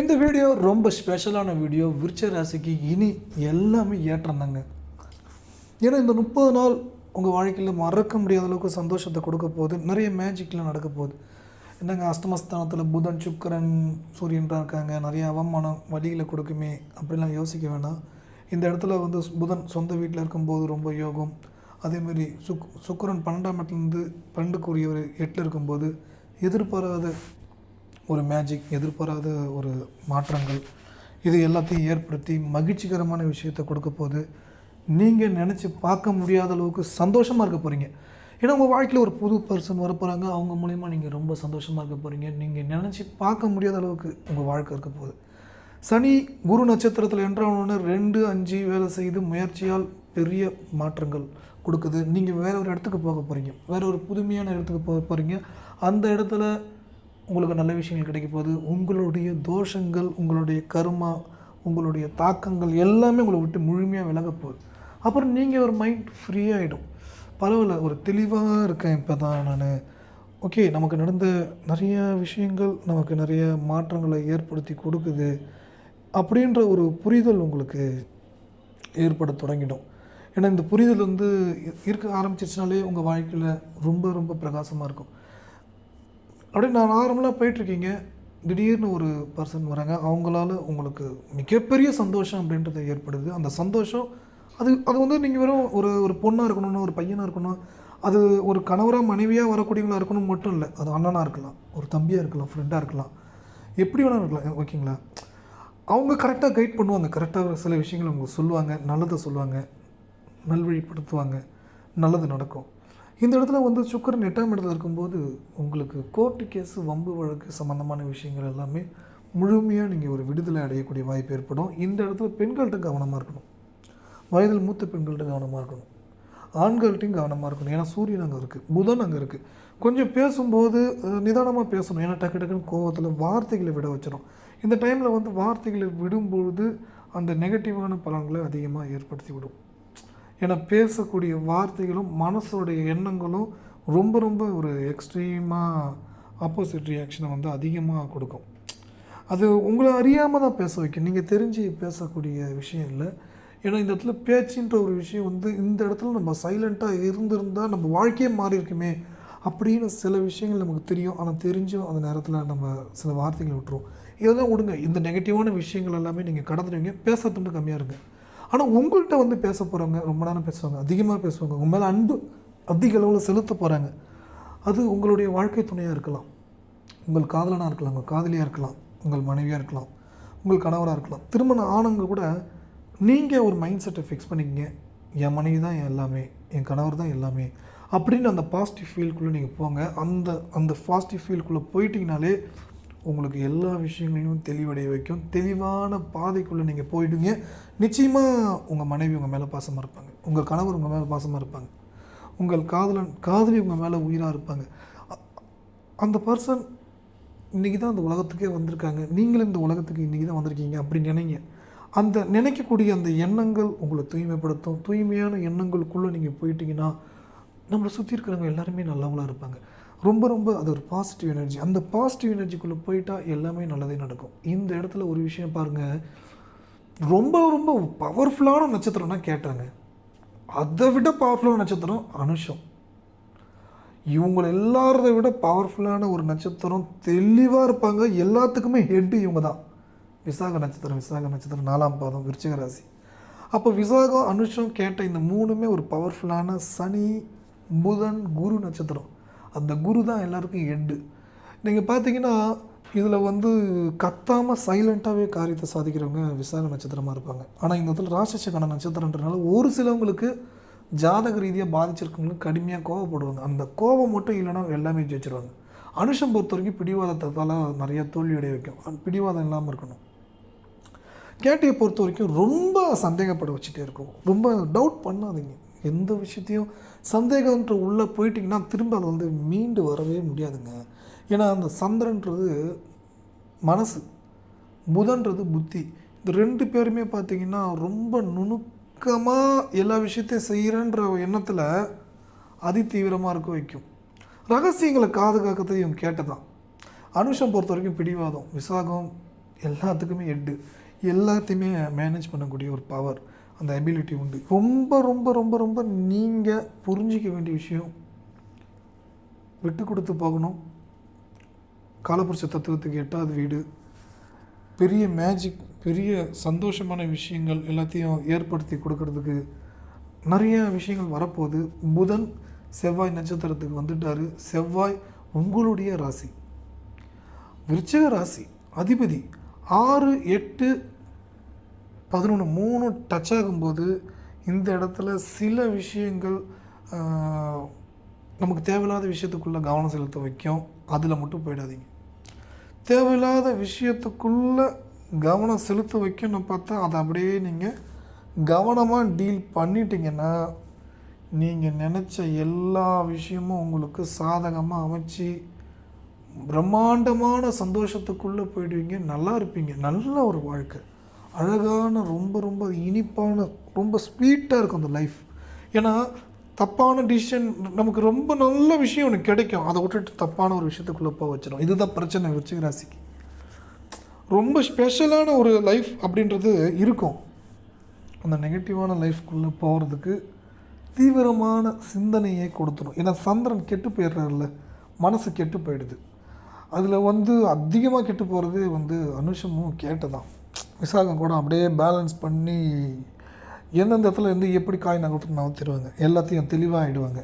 இந்த வீடியோ ரொம்ப ஸ்பெஷலான வீடியோ. விருச்ச ராசிக்கு இனி எல்லாமே ஏற்றம் தாங்க. ஏன்னா இந்த முப்பது நாள் உங்கள் வாழ்க்கையில் மறக்க முடியாத அளவுக்கு சந்தோஷத்தை கொடுக்க போகுது. நிறைய மேஜிக்லாம் நடக்க போகுது. என்னங்க அஸ்தமஸ்தானத்தில் புதன் சுக்கரன் சூரியன்லாம் இருக்காங்க. நிறைய அவமானம் வழிகளை கொடுக்குமே அப்படிலாம் யோசிக்க வேணாம். இந்த இடத்துல வந்து புதன் சொந்த வீட்டில் இருக்கும்போது ரொம்ப யோகம். அதேமாரி சுக் சுக்கிரன் பன்னெண்டாம் இடத்துலேருந்து பன்னெண்டுக்குரியவர் எட்டில் இருக்கும்போது எதிர்பாராத ஒரு மேஜிக் எதிர்பாராத ஒரு மாற்றங்கள். இது எல்லாத்தையும் ஏற்படுத்தி மகிழ்ச்சிகரமான விஷயத்தை கொடுக்க போது நீங்கள் நினச்சி பார்க்க முடியாத அளவுக்கு சந்தோஷமாக இருக்க போகிறீங்க ஏன்னா உங்கள் வாழ்க்கையில் ஒரு புது பர்சன் வர போகிறாங்க அவங்க மூலிமா நீங்கள் ரொம்ப சந்தோஷமாக இருக்க போகிறீங்க நீங்கள் நினச்சி பார்க்க முடியாத அளவுக்கு உங்கள் வாழ்க்கை இருக்க போகுது. சனி குரு நட்சத்திரத்தில் என்றானோன்னு ரெண்டு அஞ்சு வேலை செய்து முயற்சியால் பெரிய மாற்றங்கள் கொடுக்குது. நீங்கள் வேற ஒரு இடத்துக்கு போக போகிறீங்க வேற ஒரு புதுமையான இடத்துக்கு போக போகிறீங்க அந்த இடத்துல உங்களுக்கு நல்ல விஷயங்கள் கிடைக்க போகுது. உங்களுடைய தோஷங்கள் உங்களுடைய கர்மா உங்களுடைய தாக்கங்கள் எல்லாமே உங்களை விட்டு முழுமையாக விலக போகுது. அப்புறம் நீங்கள் ஒரு மைண்ட் ஃப்ரீ ஆகிடும் பரவாயில்ல ஒரு தெளிவாக இருக்கேன் இப்போ தான் நான். ஓகே நமக்கு நடந்த நிறைய விஷயங்கள் நமக்கு நிறைய மாற்றங்களை ஏற்படுத்தி கொடுக்குது அப்படின்ற ஒரு புரிதல் உங்களுக்கு ஏற்பட தொடங்கிடும். ஏன்னா இந்த புரிதல் வந்து இருக்க ஆரம்பிச்சிருச்சுனாலே உங்கள் வாழ்க்கையில் ரொம்ப ரொம்ப பிரகாசமாக இருக்கும். அப்படியே நான் நார்மலாக போயிட்டுருக்கீங்க. திடீர்னு ஒரு பர்சன் வராங்க. அவங்களால உங்களுக்கு மிகப்பெரிய சந்தோஷம் அப்படின்றது ஏற்படுது. அந்த சந்தோஷம் அது அது வந்து நீங்கள் வெறும் ஒரு ஒரு பொண்ணாக இருக்கணும்னு ஒரு பையனாக இருக்கணும் அது ஒரு கணவராக மனைவியாக வரக்கூடியவங்களாக இருக்கணும் மட்டும் இல்லை. அது அண்ணனாக இருக்கலாம் ஒரு தம்பியாக இருக்கலாம் ஃப்ரெண்டாக இருக்கலாம். எப்படி வேணாலும் இருக்கலாம் ஓகேங்களா? அவங்க கரெக்டாக கைட் பண்ணுவாங்க. கரெக்டாக சில விஷயங்கள் உங்களுக்கு சொல்லுவாங்க. நல்லதை சொல்லுவாங்க. நல்வழிப்படுத்துவாங்க. நல்லது நடக்கும். இந்த இடத்துல வந்து சுக்கரன் எட்டாம் இடத்துல இருக்கும்போது உங்களுக்கு கோர்ட்டு கேஸு வம்பு வழக்கு சம்மந்தமான விஷயங்கள் எல்லாமே முழுமையாக நீங்கள் ஒரு விடுதலை அடையக்கூடிய வாய்ப்பு ஏற்படும். இந்த இடத்துல பெண்கள்கிட்ட கவனமாக இருக்கணும். வயதில் மூத்த பெண்கள்கிட்ட கவனமாக இருக்கணும். ஆண்கள்கிட்டையும் கவனமாக இருக்கணும். ஏன்னா சூரியன் அங்கே இருக்குது புதன் அங்கே இருக்குது கொஞ்சம் பேசும்போது நிதானமாக பேசணும். ஏன்னா டக்கு டக்குன்னு கோவத்தில் வார்த்தைகளை விட வச்சிடும் இந்த டைமில் வந்து வார்த்தைகளை விடும்பொழுது அந்த நெகட்டிவான பலன்களை அதிகமாக ஏற்படுத்தி விடும். ஏன்னா பேசக்கூடிய வார்த்தைகளும் மனசுடைய எண்ணங்களும் ரொம்ப ரொம்ப ஒரு எக்ஸ்ட்ரீமாக ஆப்போசிட் ரியாக்ஷனை வந்து அதிகமாக கொடுக்கும். அது உங்களை அறியாமல் தான் பேச வைக்கும். நீங்கள் தெரிஞ்சு பேசக்கூடிய விஷயம் இல்லை. ஏன்னா இந்த இடத்துல பேச்சுன்ற ஒரு விஷயம் வந்து இந்த இடத்துல நம்ம சைலண்ட்டாக இருந்திருந்தால் நம்ம வாழ்க்கையே மாறி இருக்குமே அப்படின்னு சில விஷயங்கள் நமக்கு தெரியும். ஆனால் தெரிஞ்சும் அந்த நேரத்தில் நம்ம சில வார்த்தைகளை விட்டுருவோம். இதெல்லாம் விடுங்க. இந்த நெகட்டிவான விஷயங்கள் எல்லாமே நீங்கள் கடந்துடுவீங்க. பேசுறது மட்டும் கம்மியாக இருங்க. ஆனால் உங்கள்கிட்ட வந்து பேச போகிறவங்க ரொம்ப நேரம் பேசுவாங்க அதிகமாக பேசுவாங்க. உங்கள் மேலே அன்பு அதிக அளவில் செலுத்த போகிறாங்க அது உங்களுடைய வாழ்க்கை துணையாக இருக்கலாம். உங்கள் காதலனாக இருக்கலாம் உங்கள் காதலியாக இருக்கலாம் உங்கள் மனைவியாக இருக்கலாம் உங்கள் கணவராக இருக்கலாம். திருமணம் ஆனவங்க கூட நீங்கள் ஒரு மைண்ட் செட்டை ஃபிக்ஸ் பண்ணிக்கங்க. என் மனைவி தான் என் எல்லாமே என் கணவர் தான் எல்லாமே அப்படின்னு அந்த பாசிட்டிவ் ஃபீல்குள்ளே நீங்கள் போங்க. அந்த அந்த பாசிட்டிவ் ஃபீல்குள்ளே போயிட்டீங்கனாலே உங்களுக்கு எல்லா விஷயங்களையும் தெளிவடைய வைக்கும். தெளிவான பாதைக்குள்ளே நீங்கள் போயிடுவீங்க. நிச்சயமாக உங்கள் மனைவி உங்கள் மேலே பாசமாக இருப்பாங்க. உங்கள் கணவர் உங்கள் மேலே பாசமாக இருப்பாங்க. உங்கள் காதலன் காதலி உங்கள் மேலே உயிராக இருப்பாங்க. அந்த பர்சன் இன்றைக்கி தான் அந்த உலகத்துக்கே வந்திருக்காங்க. நீங்களும் இந்த உலகத்துக்கு இன்றைக்கி தான் வந்திருக்கீங்க அப்படின்னு நினைங்க. அந்த நினைக்கக்கூடிய அந்த எண்ணங்கள் உங்களை தூய்மைப்படுத்தும். தூய்மையான எண்ணங்களுக்குள்ளே நீங்கள் போயிட்டீங்கன்னா நம்மளை சுற்றி இருக்கிறவங்க எல்லாருமே நல்லவங்களாக இருப்பாங்க. ரொம்ப ரொம்ப அது ஒரு பாசிட்டிவ் எனர்ஜி அந்த பாசிட்டிவ் எனர்ஜிக்குள்ளே போயிட்டால் எல்லாமே நல்லதே நடக்கும். இந்த இடத்துல ஒரு விஷயம் பாருங்கள் ரொம்ப ரொம்ப பவர்ஃபுல்லான நட்சத்திரம்னா கேட்டாங்க. அதை விட பவர்ஃபுல்லான நட்சத்திரம் அனுஷம். இவங்களை எல்லாரத விட பவர்ஃபுல்லான ஒரு நட்சத்திரம் தெளிவாக இருப்பாங்க. எல்லாத்துக்குமே ஹெட்டு இவங்க தான். விசாக நட்சத்திரம் விசாக நட்சத்திரம் நாலாம் பாதம் விருச்சிக ராசி. அப்போ விசாகம் அனுஷம் கேட்ட இந்த மூணுமே ஒரு பவர்ஃபுல்லான சனி புதன் குரு நட்சத்திரம். அந்த குரு தான் எல்லாருக்கும் எண்டு. நீங்கள் பார்த்தீங்கன்னா இதில் வந்து கத்தாமல் சைலண்ட்டாகவே காரியத்தை சாதிக்கிறவங்க விசாக நட்சத்திரமாக இருப்பாங்க. ஆனால் இந்த இடத்துல ராட்சசகன நட்சத்திரன்றனால ஒரு சிலவங்களுக்கு ஜாதக ரீதியாக பாதிச்சிருக்கவங்களுக்கு கடுமையாக கோவப்படுவாங்க. அந்த கோபம் மட்டும் இல்லைன்னா எல்லாமே ஜெயிச்சிருவாங்க. அனுஷம் பொறுத்த வரைக்கும் பிடிவாதத்தால் நிறைய தோல்வியடைய வைக்கும். பிடிவாதம் இல்லாமல் இருக்கணும். கேட்டியை பொறுத்த வரைக்கும் ரொம்ப சந்தேகப்பட வச்சுட்டே இருக்கும் ரொம்ப டவுட் பண்ணாதீங்க. எந்த விஷயத்தையும் சந்தேகம்ன்ற உள்ளே போயிட்டிங்கன்னா திரும்ப அதை வந்து மீண்டு வரவே முடியாதுங்க. ஏன்னா அந்த சந்திரன்றது மனசு புதன்றது புத்தி. இந்த ரெண்டு பேருமே பார்த்தீங்கன்னா ரொம்ப நுணுக்கமாக எல்லா விஷயத்தையும் செய்கிறேன்ற எண்ணத்தில் அதி தீவிரமாக இருக்க வைக்கும். ரகசியங்களை காதுகாக்கத்தை இவங்க கேட்டதான் அனுஷம் பொறுத்த வரைக்கும் பிடிவாதம் விசாகம் எல்லாத்துக்குமே எட்டு. எல்லாத்தையுமே மேனேஜ் பண்ணக்கூடிய ஒரு பவர் அந்த அபிலிட்டி உண்டு. ரொம்ப ரொம்ப ரொம்ப ரொம்ப நீங்கள் புரிஞ்சிக்க வேண்டிய விஷயம். விட்டு கொடுத்து போகணும். காலபுருஷ தத்துவத்துக்கு எட்டாவது வீடு. பெரிய மேஜிக் பெரிய சந்தோஷமான விஷயங்கள் எல்லாத்தையும் ஏற்படுத்தி கொடுக்கறதுக்கு நிறைய விஷயங்கள் வரப்போகுது. புதன் செவ்வாய் நட்சத்திரத்துக்கு வந்துட்டாரு. செவ்வாய் உங்களுடைய ராசி. விருச்சிக ராசி. அதிபதி ஆறு எட்டு பதினொன்று மூணு டச் ஆகும்போது இந்த இடத்துல சில விஷயங்கள் நமக்கு தேவையில்லாத விஷயத்துக்குள்ளே கவனம் செலுத்த வைக்கும். அதில் மட்டும் போயிடாதீங்க. தேவையில்லாத விஷயத்துக்குள்ளே கவனம் செலுத்த வைக்கணும்னு பார்த்தா அதை அப்படியே நீங்கள் கவனமாக டீல் பண்ணிட்டீங்கன்னா நீங்கள் நினச்ச எல்லா விஷயமும் உங்களுக்கு சாதகமாக அமைச்சு பிரம்மாண்டமான சந்தோஷத்துக்குள்ளே போயிடுவீங்க. நல்லா இருப்பீங்க. நல்ல ஒரு வாழ்க்கை. அழகான ரொம்ப ரொம்ப இனிப்பான ரொம்ப ஸ்வீட்டாக இருக்கும் அந்த லைஃப் ஏன்னா தப்பான டிசிஷன் நமக்கு ரொம்ப நல்ல விஷயம் ஒன்று கிடைக்கும். அதை விட்டுட்டு தப்பான ஒரு விஷயத்துக்குள்ளே போக வச்சிடும் இதுதான் பிரச்சனை விருச்சிக ராசிக்கு. ரொம்ப ஸ்பெஷலான ஒரு லைஃப் அப்படின்றது இருக்கும். அந்த நெகட்டிவான லைஃப்குள்ளே போகிறதுக்கு தீவிரமான சிந்தனையை கொடுத்துரும். ஏன்னா சந்திரன் கெட்டு போயிடுறாருல்ல. மனசு கெட்டு போயிடுது. அதில் வந்து அதிகமாக கெட்டு போகிறது வந்து அனுஷமும் கேட்டதான். விசாகம் கூட அப்படியே பேலன்ஸ் பண்ணி எந்தெந்த இடத்துல இருந்து எப்படி காய் நகர்த்து நகர்த்திடுவாங்க எல்லாத்தையும் தெளிவாக ஆகிடுவாங்க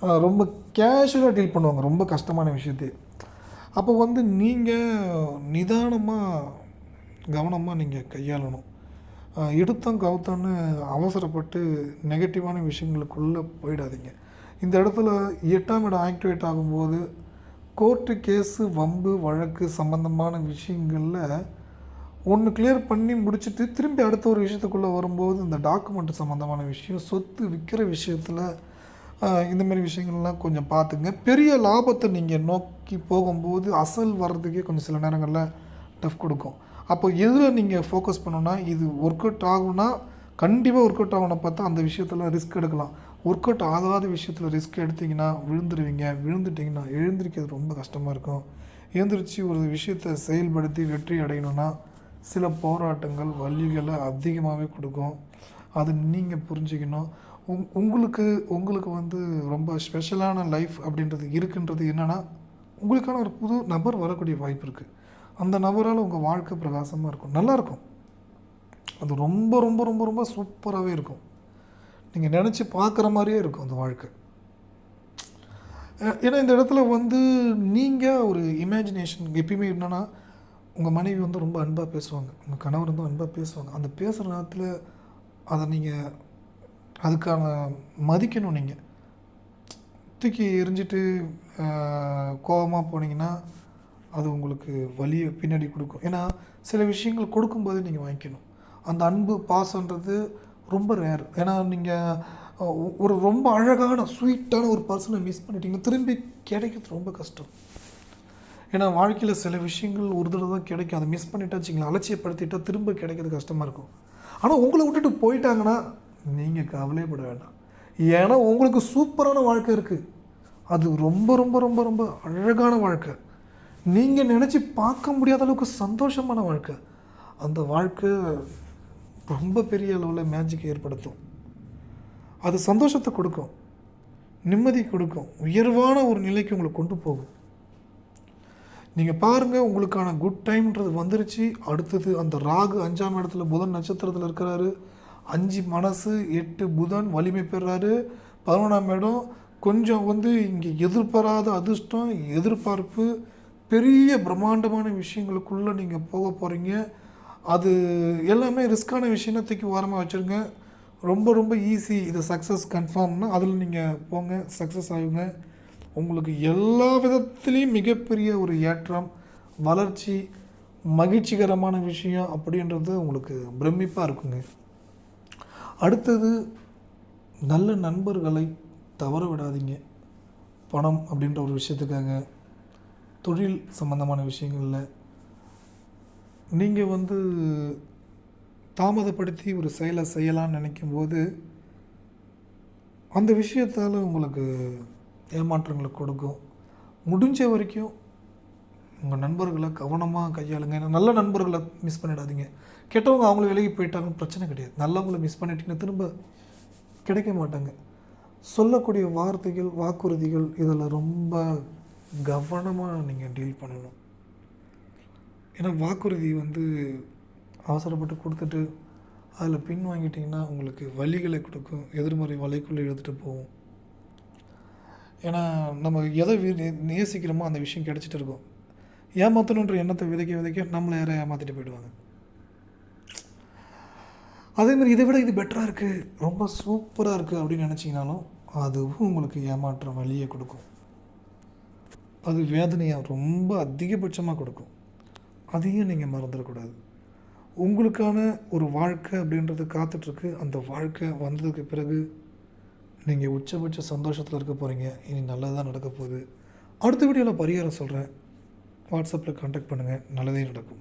ரொம்ப கேஷுவலாக டீல் பண்ணுவாங்க. ரொம்ப கஷ்டமான விஷயத்தையே அப்போ வந்து நீங்கள் நிதானமாக கவனமாக நீங்கள் கையாளணும். ஆஹ் எடுத்தோம் கவுத்தோன்னு அவசரப்பட்டு நெகட்டிவான விஷயங்களுக்குள்ளே போயிடாதீங்க. இந்த இடத்துல எட்டாம் இடம் ஆக்டிவேட் ஆகும்போது கோர்ட்டு கேஸு வம்பு வழக்கு சம்மந்தமான விஷயங்களில் ஒன்று கிளியர் பண்ணி முடிச்சுட்டு திரும்பி அடுத்த ஒரு விஷயத்துக்குள்ளே வரும்போது இந்த டாக்குமெண்ட் சம்மந்தமான விஷயம் சொத்து விற்கிற விஷயத்தில் இந்தமாரி இந்த மாதிரி விஷயங்கள்லாம் கொஞ்சம் பார்த்துங்க. பெரிய லாபத்தை நீங்கள் நோக்கி போகும்போது அசல் வர்றதுக்கே கொஞ்சம் சில நேரங்களில் டஃப் கொடுக்கும். அப்போ எதில் நீங்கள் ஃபோக்கஸ் பண்ணோன்னா இது ஒர்க் அவுட் ஆகும்னா கண்டிப்பாக ஒர்க் அவுட் ஆகணும் பார்த்தா அந்த விஷயத்தில் ரிஸ்க் எடுக்கலாம். ஒர்க் அவுட் ஆகாத விஷயத்தில் ரிஸ்க் எடுத்தீங்கன்னா விழுந்துருவீங்க. விழுந்துட்டிங்கன்னா எழுந்திருக்கிறது ரொம்ப கஷ்டமாக இருக்கும். எழுந்திரிச்சு ஒரு விஷயத்தை செயல்படுத்தி வெற்றி அடையணும்னா சில போராட்டங்கள் வலிகளை அதிகமாகவே கொடுக்கும். அது நீங்கள் புரிஞ்சுக்கணும். உங் உங்களுக்கு உங்களுக்கு வந்து ரொம்ப ஸ்பெஷலான லைஃப் அப்படின்றது இருக்குன்றது என்னென்னா உங்களுக்கான ஒரு புது நபர் வரக்கூடிய வாய்ப்பு இருக்குது அந்த நபரால் உங்கள் வாழ்க்கை பிரகாசமாக இருக்கும். நல்லாயிருக்கும் அது ரொம்ப ரொம்ப ரொம்ப ரொம்ப சூப்பராகவே இருக்கும். நீங்கள் நினச்சி பார்க்குற மாதிரியே இருக்கும் அந்த வாழ்க்கை. ஏன்னா இந்த இடத்துல வந்து நீங்கள் ஒரு இமேஜினேஷன் எப்பயுமே என்னென்னா உங்கள் மனைவி வந்து ரொம்ப அன்பாக பேசுவாங்க. உங்கள் கணவர் வந்து அன்பாக பேசுவாங்க. அந்த பேசுகிற நேரத்தில் அதை நீங்கள் அதுக்கான மதிக்கணும் நீங்கள் தூக்கி எரிஞ்சிட்டு கோபமாக போனீங்கன்னா அது உங்களுக்கு வலியை பின்னாடி கொடுக்கும். ஏன்னா சில விஷயங்கள் கொடுக்கும்போது நீங்கள் வாங்கிக்கணும். அந்த அன்பு பாசன்றது ரொம்ப ரேர் ஏன்னா நீங்கள் ஒரு ரொம்ப அழகான ஸ்வீட்டான ஒரு பர்சனை மிஸ் பண்ணிட்டீங்கன்னா திரும்பி கிடைக்கிறது ரொம்ப கஷ்டம். ஏன்னா வாழ்க்கையில் சில விஷயங்கள் ஒரு தடவை தான் கிடைக்கும். அதை மிஸ் பண்ணிட்டா வச்சிங்களா அலட்சியப்படுத்திட்டா திரும்ப கிடைக்கிறது கஷ்டமாக இருக்கும். ஆனால் உங்களை விட்டுட்டு போயிட்டாங்கன்னா நீங்கள் கவலைப்பட வேண்டாம். ஏன்னா உங்களுக்கு சூப்பரான வாழ்க்கை இருக்குது அது ரொம்ப ரொம்ப ரொம்ப ரொம்ப அழகான வாழ்க்கை. நீங்கள் நினச்சி பார்க்க முடியாத அளவுக்கு சந்தோஷமான வாழ்க்கை. அந்த வாழ்க்கை ரொம்ப பெரிய அளவில் மேஜிக் ஏற்படுத்தும். அது சந்தோஷத்தை கொடுக்கும். நிம்மதி கொடுக்கும். உயர்வான ஒரு நிலைக்கு உங்களை கொண்டு போகும். நீங்கள் பாருங்கள் உங்களுக்கான குட் டைம்ன்றது வந்துருச்சு. அடுத்தது அந்த ராகு அஞ்சாம் இடத்துல புதன் நட்சத்திரத்தில் இருக்கிறாரு. அஞ்சு மனசு எட்டு புதன் வலிமை பெறாரு. பதினொன்றாம் இடம் கொஞ்சம் வந்து இங்கே எதிர்பாராத அதிர்ஷ்டம் எதிர்பார்ப்பு பெரிய பிரம்மாண்டமான விஷயங்களுக்குள்ளே நீங்கள் போக போகிறீங்க அது எல்லாமே ரிஸ்க்கான விஷயம் தூக்கி ஓரமாக வச்சுருங்க. ரொம்ப ரொம்ப ஈஸி இது சக்ஸஸ் கன்ஃபார்ம்னா அதில் நீங்கள் போங்க சக்ஸஸ் ஆகுங்க. உங்களுக்கு எல்லா விதத்துலேயும் மிகப்பெரிய ஒரு ஏற்றம் வளர்ச்சி மகிழ்ச்சிகரமான விஷயம் அப்படின்றது உங்களுக்கு பிரமிப்பாக இருக்குங்க. அடுத்தது நல்ல நண்பர்களை தவற விடாதீங்க. பணம் அப்படின்ற ஒரு விஷயத்துக்காக தொழில் சம்பந்தமான விஷயங்களில் நீங்கள் வந்து தாமதப்படுத்தி ஒரு செயலை செய்யலாம்னு நினைக்கும்போது அந்த விஷயத்தால் உங்களுக்கு ஏமாற்றங்களை கொடுக்கும். முடிஞ்ச வரைக்கும் உங்கள் நண்பர்களை கவனமாக கையாளுங்க. ஏன்னா நல்ல நண்பர்களை மிஸ் பண்ணிடாதீங்க. கெட்டவங்க அவங்களும் விலகி போயிட்டாங்கன்னு பிரச்சனை கிடையாது. நல்லவங்களை மிஸ் பண்ணிட்டீங்கன்னா திரும்ப கிடைக்க மாட்டாங்க. சொல்லக்கூடிய வார்த்தைகள் வாக்குறுதிகள் இதில் ரொம்ப கவனமாக நீங்கள் டீல் பண்ணணும். ஏன்னா வாக்குறுதி வந்து அவசரப்பட்டு கொடுத்துட்டு அதில் பின் வாங்கிட்டிங்கன்னா உங்களுக்கு வலிகளை கொடுக்கும். எதிர்மறை வலைக்குள்ளே எழுதிட்டு போகும். ஏன்னா நம்ம எதை வி- நே- நேசிக்கிறோமோ அந்த விஷயம் கிடச்சிட்டு இருக்கும். ஏமாற்றணுன்ற எண்ணத்தை விதைக்க விதைக்க நம்மளை யாரை ஏமாற்றிட்டு போயிடுவாங்க. அதே மாதிரி இதை விட இது பெட்டராக இருக்குது ரொம்ப சூப்பராக இருக்குது அப்படின்னு நினச்சிங்கனாலும் அதுவும் உங்களுக்கு ஏமாற்ற வழியை கொடுக்கும். அது வேதனையாக ரொம்ப அதிகபட்சமாக கொடுக்கும். அதையும் நீங்கள் மறந்துடக்கூடாது. உங்களுக்கான ஒரு வாழ்க்கை அப்படின்றது காத்துட்ருக்கு அந்த வாழ்க்கை வந்ததுக்கு பிறகு நீங்கள் உச்சபட்ச சந்தோஷத்தில் இருக்க போகிறீங்க இனி நல்லது தான் நடக்க போகுது. அடுத்த வீடியோவில் பரிகாரம் சொல்கிறேன் வாட்ஸ்அப்பில் காண்டாக்ட் பண்ணுங்கள் நல்லதே நடக்கும்.